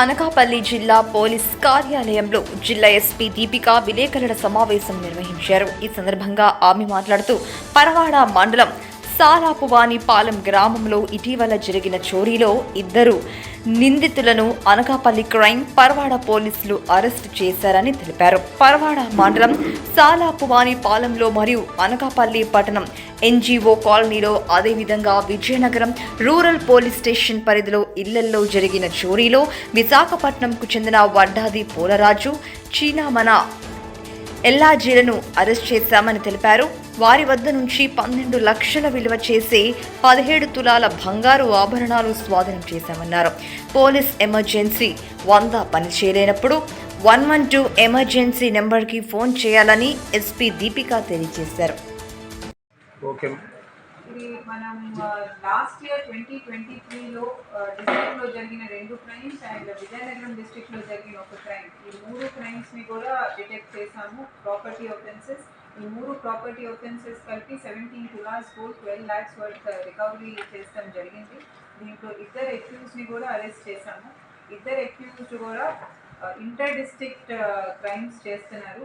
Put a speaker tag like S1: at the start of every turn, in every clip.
S1: అనకాపల్లి జిల్లా పోలీస్ కార్యాలయంలో జిల్లా ఎస్పీ దీపిక విలేకరుల సమావేశం నిర్వహించారు. ఈ సందర్భంగా ఆమె మాట్లాడుతూ పరవాడ మండలం సాలాపువానిపాలెం గ్రామంలో ఇటీవల జరిగిన చోరీలో ఇద్దరు నిందితులను అనకాపల్లి క్రైమ్ పరవాడ పోలీసులు అరెస్టు చేశారని తెలిపారు. పరవాడ మండలం సాలాపువానిపాలెంలో మరియు అనకాపల్లి పట్టణం ఎన్జీఓ కాలనీలో అదేవిధంగా విజయనగరం రూరల్ పోలీస్ స్టేషన్ పరిధిలో ఇళ్ళల్లో జరిగిన చోరీలో విశాఖపట్నంకు చెందిన వడ్డాది పోలరాజు చీనామన ఎల్లాజీలను అరెస్ట్ చేశామని తెలిపారు. వారి వద్ద నుంచి పన్నెండు లక్షల విలువ చేసే పదిహేడు తులాల బంగారు ఆభరణాలు స్వాధీనం చేశామన్నారు. పోలీస్ ఎమర్జెన్సీ వంద పనిచేయలేనప్పుడు వన్ వన్ టూ ఎమర్జెన్సీ నెంబర్కి ఫోన్ చేయాలని ఎస్పీ దీపిక తెలియజేశారు.
S2: ఓకే.
S3: ఇది మనం లాస్ట్ ఇయర్ ట్వంటీ ట్వంటీ త్రీలో డిస్ట్రిక్ట్లో జరిగిన రెండు క్రైమ్స్ అండ్ విజయనగరం డిస్ట్రిక్ట్లో జరిగిన ఒక క్రైమ్ ఈ మూడు క్రైమ్స్ని కూడా డిటెక్ట్ చేశాము ప్రాపర్టీ ఒఫెన్సెస్ ఈ మూడు ప్రాపర్టీ ఒఫెన్సెస్ కలిపి seventeen tolas four twelve lakhs worth recovery చేస్తాం జరిగింది. దీంట్లో ఇద్దరు ఎక్యూజ్ని కూడా అరెస్ట్ చేశాము. ఇద్దరు ఎక్యూజ్డ్ కూడా ఇంటర్ డిస్ట్రిక్ట్ క్రైమ్స్ చేస్తున్నారు.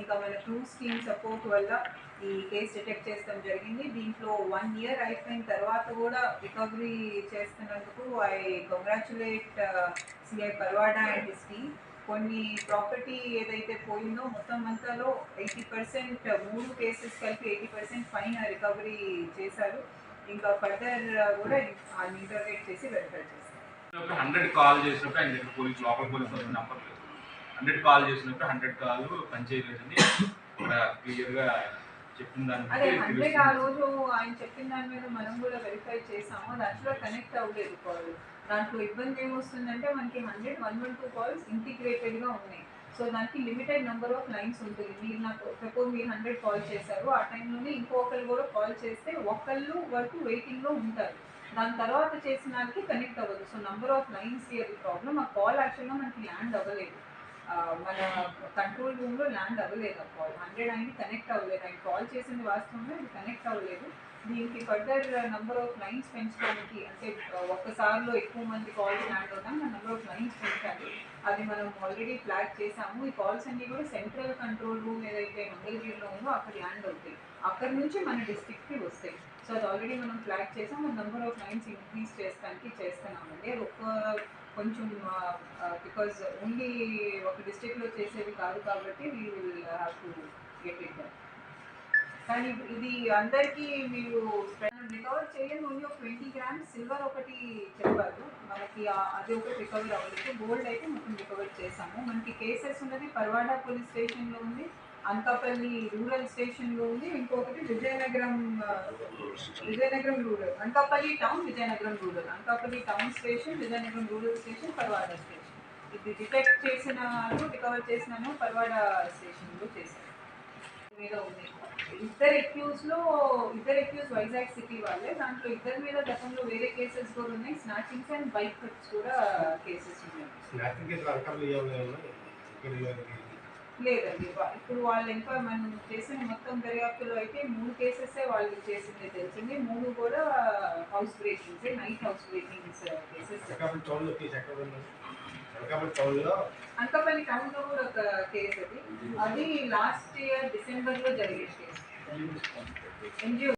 S3: ఇంకా మన క్లూస్ స్కీమ్ సపోర్ట్ వల్ల ఈ కేసు డిటెక్ట్ చేస్తాం జరిగింది. దీంట్లో వన్ ఇయర్ అయిపోయిన తర్వాత కూడా రికవరీ చేస్తున్నందుకు I congratulate CI Parwada and his team కొన్ని ప్రాపర్టీ ఏదైతే పోయిందో మొత్తం అంతాలో ఎయిటీ పర్సెంట్ మూడు కేసెస్ కలిపి ఎయిటీ పర్సెంట్ ఫైన్ రికవరీ చేశారు. ఇంకా ఫర్దర్ కూడా ఇంటర్గేట్ చేసి వెరిఫై చేస్తారు.
S4: హండ్రెడ్ కాల్ చేసినప్పుడు ఆయన దగ్గర పోలీస్ లోకల్ నెంబర్ లేదు హండ్రెడ్ కాల్ చేసినప్పుడు హండ్రెడ్ కాల్ పనిచేయలేదని క్లియర్గా చెప్పిన
S3: హండ్రెడ్ ఆ. రోజు ఆయన చెప్పిన దాని మీద మనం కూడా వెరిఫై చేసాము. దాంట్లో కనెక్ట్ అవ్వలేదు కాల్. దాంట్లో ఇబ్బంది ఏమొస్తుందంటే మనకి hundred one one two calls ఇంటిగ్రేటెడ్గా ఉన్నాయి. సో దానికి లిమిటెడ్ నెంబర్ ఆఫ్ లైన్స్ ఉంటుంది. మీరు నాకు సపోజ్ మీరు హండ్రెడ్ కాల్ చేశారు. ఆ టైంలోనే ఇంకొకరు కూడా కాల్ చేస్తే ఒకళ్ళు వరకు వెయిటింగ్లో ఉంటారు. దాని తర్వాత చేసిన దానికి కనెక్ట్ అవ్వదు. సో నెంబర్ ఆఫ్ లైన్స్ అది ప్రాబ్లమ్ ఆ కాల్ యాక్చువల్గా మనకి ల్యాండ్ అవ్వలేదు. మన కంట్రోల్ రూమ్లో ల్యాండ్ అవ్వలేదు ఆ కాల్ హండ్రెడ్ అయింది కనెక్ట్ అవ్వలేదు. ఆయన కాల్ చేసింది వాస్తవమే అది కనెక్ట్ అవ్వలేదు. దీనికి ఫర్దర్ నెంబర్ ఆఫ్ లైన్స్ పెంచడానికి అంటే ఒక్కసారిలో ఎక్కువ మంది కాల్స్ ల్యాండ్ అవుతాం ఆ నెంబర్ ఆఫ్ లైన్స్ పెంచాలి. అది మనం ఆల్రెడీ ఫ్లాగ్ చేసాము. ఈ కాల్స్ అన్ని కూడా సెంట్రల్ కంట్రోల్ రూమ్ ఏదైతే మంగళగిరిలో ఉందో అక్కడ ల్యాండ్ అవుతాయి. అక్కడ నుంచి మన డిస్ట్రిక్ట్కి వస్తాయి. సో అది ఆల్రెడీ మనం ఫ్లాగ్ చేసాం. మన నెంబర్ ఆఫ్ లైన్స్ ఇంక్రీజ్ చేస్తానికి చేస్తున్నామండి. ఒక్క కొంచెం బికాజ్ ఓన్లీ ఒక డిస్ట్రిక్ట్లో చేసేది కాదు కాబట్టి we will have to get it కానీ ఇది అందరికీ మీరు రికవర్ చేయండి ఓన్లీ ఒక ట్వంటీ గ్రామ్స్ సిల్వర్ ఒకటి చెప్పారు. మనకి అది ఒకటి రికవర్ అవ్వలేదు. గోల్డ్ అయితే మొత్తం రికవర్ చేసాము మనకి కేసెస్ ఉన్నది పర్వాడా పోలీస్ స్టేషన్లో ఉంది. అనకాపల్లి రూరల్ స్టేషన్లో ఉంది. ఇంకొకటి Vizianagaram Vizianagaram rural. Anakapalli town Vizianagaram rural. Anakapalli town station Vizianagaram rural station Parwada station. ఇది డిటెక్ట్ చేసిన రికవర్ చేసినాను పర్వాడ స్టేషన్లో చేశాను మీద ఉంది. ఇద్దరు ఎక్యూస్లో ఇద్దరు ఎక్యూస్ వైజాగ్ సిటీ వాళ్ళే. దాంట్లో ఇద్దరి మీద గతంలో వేరే కేసెస్ కూడా ఉన్నాయి. స్నాచింగ్స్ అండ్ బైక్ కట్స్ కూడా కేసెస్ ఉన్నాయి. లేదండి. ఇప్పుడు వాళ్ళు ఇంకా మనం చేసిన మొత్తం దర్యాప్తులో అయితే మూడు కేసెస్ వాళ్ళు చేసిందే తెలిసింది. మూడు కూడా house breakings night house breakings cases.
S2: Anakapalli టౌన్లో
S3: కూడా ఒక కేసు అది అది లాస్ట్ ఇయర్ డిసెంబర్లో జరిగిన కేసు. ఎన్జిఓ